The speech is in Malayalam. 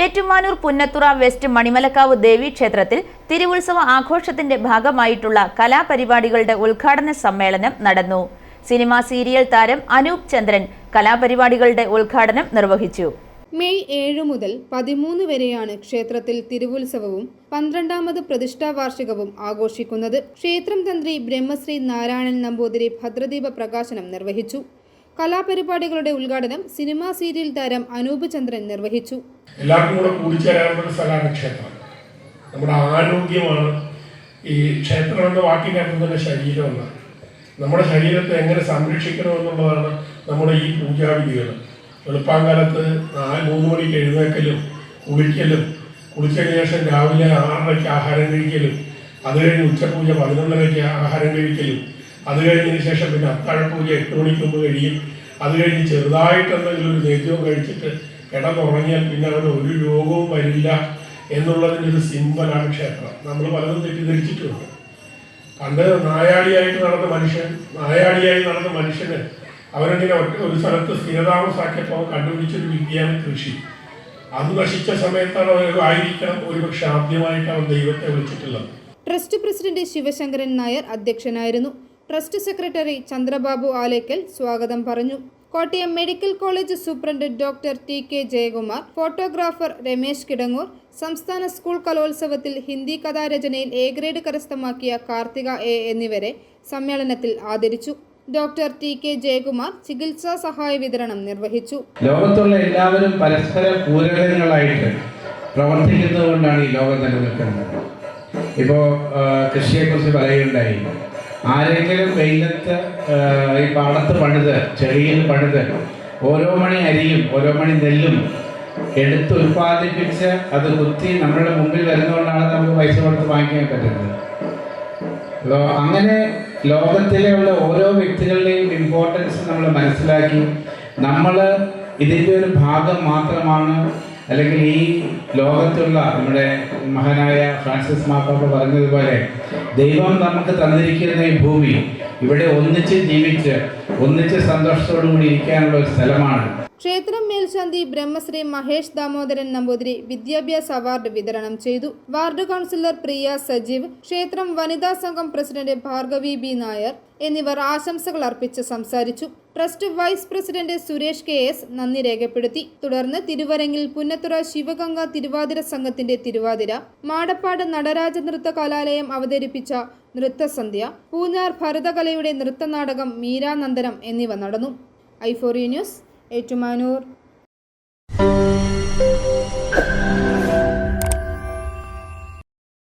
ഏറ്റുമാനൂർ പുന്നത്തുറ വെസ്റ്റ് മണിമലക്കാവ് ദേവി ക്ഷേത്രത്തിൽ തിരുവുത്സവ ആഘോഷത്തിന്റെ ഭാഗമായിട്ടുള്ള കലാപരിപാടികളുടെ ഉദ്ഘാടന സമ്മേളനം നടന്നു. സിനിമാ സീരിയൽ താരം അനൂപ് ചന്ദ്രൻ കലാപരിപാടികളുടെ ഉദ്ഘാടനം നിർവഹിച്ചു. മെയ് ഏഴ് മുതൽ പതിമൂന്ന് വരെയാണ് ക്ഷേത്രത്തിൽ തിരുവുത്സവവും പന്ത്രണ്ടാമത് പ്രതിഷ്ഠാ വാർഷികവും ആഘോഷിക്കുന്നത്. ക്ഷേത്രം തന്ത്രി ബ്രഹ്മശ്രീ നാരായണൻ നമ്പൂതിരി ഭദ്രദീപ പ്രകാശനം നിർവഹിച്ചു. കലാപരിപാടികളുടെ ഉദ്ഘാടനം സിനിമാ സീരിയൽ താരം അനൂപ് ചന്ദ്രൻ നിർവഹിച്ചു. എല്ലാവർക്കും കൂടെ കൂടിച്ചേരാവുന്ന സ്ഥലമാണ് ക്ഷേത്രം. നമ്മുടെ ആരോഗ്യമാണ് ഈ ക്ഷേത്രം എന്ന വാക്കിനകത്ത് ശരീരമാണ് നമ്മുടെ ശരീരത്തെ എങ്ങനെ സംരക്ഷിക്കണം എന്നുള്ളതാണ് നമ്മുടെ ഈ പൂജാവിധികൾ. വെളുപ്പാങ്കാലത്ത് നാല് മൂന്ന് മണിക്ക് എഴുന്നേക്കലും കുളിക്കലും കുളിച്ചതിന് ശേഷം രാവിലെ ആറരയ്ക്ക് ആഹാരം കഴിക്കലും അത് കഴിഞ്ഞ് ഉച്ചപൂജ പതിനൊന്നരയ്ക്ക് ആഹാരം കഴിക്കലും അത് കഴിഞ്ഞതിന് ശേഷം പിന്നെ അത്താഴപ്പൂജ എട്ട് മണിക്ക് മുമ്പ് കഴിയും. അത് കഴിഞ്ഞ് ചെറുതായിട്ട് എന്തെങ്കിലും ഒരു നേദ്യവും കഴിച്ചിട്ട് കിടന്നുറങ്ങിയാൽ പിന്നെ അവിടെ ഒരു രോഗവും വരില്ല എന്നുള്ളതിന്റെ ഒരു സിമ്പലാണ് ക്ഷേത്രം. നമ്മൾ പലതും തെറ്റിദ്ധരിച്ചിട്ടുണ്ട്. പണ്ട് നായാടിയായിട്ട് നടന്ന മനുഷ്യൻ നായാടിയായി നടന്ന മനുഷ്യന് അവനിങ്ങനെ ഒറ്റ ഒരു സ്ഥലത്ത് സ്ഥിരതാമസാക്കിയപ്പോൾ കണ്ടുപിടിച്ചൊരു വിദ്യയാണ് കൃഷി. അത് നശിച്ച സമയത്താണ് അവർ ആയിരിക്കണം ഒരുപക്ഷെ ആദ്യമായിട്ട് അവൻ ദൈവത്തെ വിളിച്ചിട്ടുള്ളത്. ട്രസ്റ്റ് പ്രസിഡന്റ് ശിവശങ്കരൻ നായർ അധ്യക്ഷനായിരുന്നു. ട്രസ്റ്റ് സെക്രട്ടറി ചന്ദ്രബാബു ആലേക്കൽ സ്വാഗതം പറഞ്ഞു. Kottayam medical college superintendent doctor T K Jayakumar photographer Ramesh Kidangoor സംസ്ഥാന സ്കൂൾ കലോത്സവത്തിൽ ഹിന്ദി കഥാരചനയിൽ എ ഗ്രേഡ് കരസ്ഥമാക്കിയ കാർത്തിക എ എന്നിവരെ സമ്മേളനത്തിൽ ആദരിച്ചു. ഡോക്ടർ ടി കെ ജയകുമാർ ചികിത്സാ സഹായ വിതരണം നിർവഹിച്ചു. ലോകത്തുള്ള എല്ലാവരും പരസ്പര പൂരകങ്ങളായിട്ട് പ്രവർത്തിക്കുന്നത് കൊണ്ടാണ് ഈ ലോകം നിലനിൽക്കുന്നത് ഇപ്പോൾ കൃഷിയെക്കുറിച്ച് പറയുകയുണ്ടായി. ആരെങ്കിലും വെയിലത്ത് ഈ പാടത്ത് പണിത് ചെളിയിൽ പണിത് ഓരോ മണി അരിയും ഓരോ മണി നെല്ലും എടുത്ത് ഉൽപ്പാദിപ്പിച്ച് അത് കുത്തി നമ്മളുടെ മുമ്പിൽ വരുന്നതുകൊണ്ടാണ് നമുക്ക് പൈസ കൊടുത്ത് വാങ്ങിക്കാൻ പറ്റുന്നത്. അങ്ങനെ ലോകത്തിലുള്ള ഓരോ വ്യക്തികളുടെയും ഇമ്പോർട്ടൻസ് നമ്മൾ മനസ്സിലാക്കി. നമ്മൾ ഇതിന്റെ ഒരു ഭാഗം മാത്രമാണ് അല്ലെങ്കിൽ ഈ ലോകത്തുള്ള നമ്മുടെ മഹാനായ ഫ്രാൻസിസ് മാപ്പാപ്പ പറഞ്ഞതുപോലെ ദൈവം നമുക്ക് തന്നിരിക്കുന്ന ഈ ഭൂമി ഇവിടെ ഒന്നിച്ച് ജീവിച്ച് ഒന്നിച്ച് സന്തോഷത്തോടു കൂടി ഇരിക്കാനുള്ള ഒരു സ്ഥലമാണ് ക്ഷേത്രം മേൽശാന്തി ബ്രഹ്മശ്രീ മഹേഷ് ദാമോദരൻ നമ്പൂതിരി വിദ്യാഭ്യാസ അവാർഡ് വിതരണം ചെയ്തു. വാർഡ് കൗൺസിലർ പ്രിയ സജീവ് ക്ഷേത്രം വനിതാ സംഘം പ്രസിഡന്റ് ഭാർഗവി ബി നായർ എന്നിവർ ആശംസകൾ അർപ്പിച്ച് സംസാരിച്ചു. Trust vice president Suresh K S നന്ദി രേഖപ്പെടുത്തി. തുടർന്ന് തിരുവരങ്ങിൽ പുന്നത്തുറ ശിവഗംഗ തിരുവാതിര സംഘത്തിന്റെ തിരുവാതിര മാടപ്പാട് നടരാജ നൃത്ത കലാലയം അവതരിപ്പിച്ച നൃത്തസന്ധ്യ പൂഞ്ഞാർ ഭരതകലയുടെ നൃത്തനാടകം മീരാനന്ദനം എന്നിവ നടന്നു. ഐഫോറി ന്യൂസ് ഏറ്റുമാനൂർ